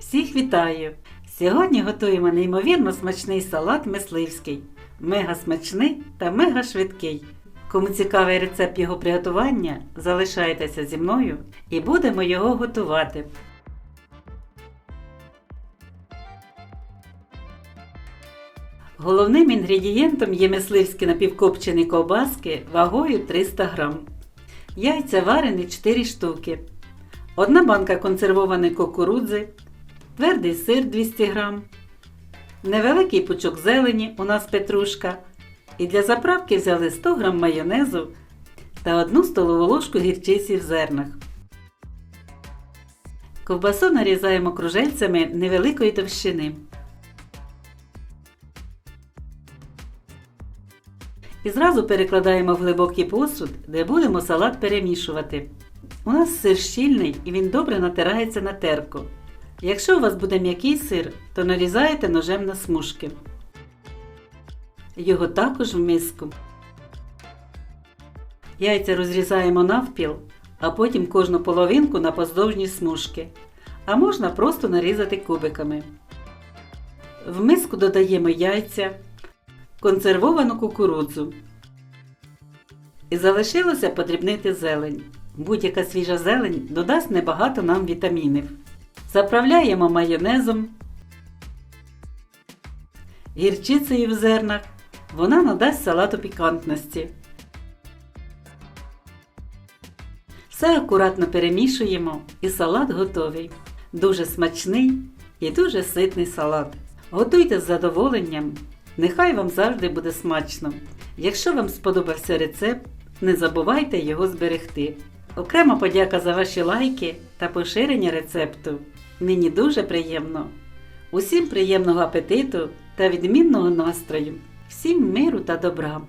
Всіх вітаю! Сьогодні готуємо неймовірно смачний салат мисливський. Мега смачний та мега швидкий. Кому цікавий рецепт його приготування, залишайтеся зі мною і будемо його готувати. Головним інгредієнтом є мисливські напівкопчені ковбаски вагою 300 г. Яйця варені 4 штуки. Одна банка консервованої кукурудзи, твердий сир 200 г, невеликий пучок зелені, у нас петрушка. І для заправки взяли 100 г майонезу та 1 столову ложку гірчиці в зернах. Ковбасу нарізаємо кружельцями невеликої товщини. І зразу перекладаємо в глибокий посуд, де будемо салат перемішувати. У нас сир щільний і він добре натирається на терку. Якщо у вас буде м'який сир, то нарізаєте ножем на смужки. Його також в миску. Яйця розрізаємо навпіл, а потім кожну половинку на поздовжні смужки. А можна просто нарізати кубиками. В миску додаємо яйця, консервовану кукурудзу. І залишилося подрібнити зелень. Будь-яка свіжа зелень додасть небагато нам вітамінів. Заправляємо майонезом, гірчицею в зернах. Вона надасть салату пікантності. Все акуратно перемішуємо і салат готовий. Дуже смачний і дуже ситний салат. Готуйте з задоволенням. Нехай вам завжди буде смачно. Якщо вам сподобався рецепт, не забувайте його зберегти. Окрема подяка за ваші лайки та поширення рецепту. Мені дуже приємно. Усім приємного апетиту та відмінного настрою. Всім миру та добра!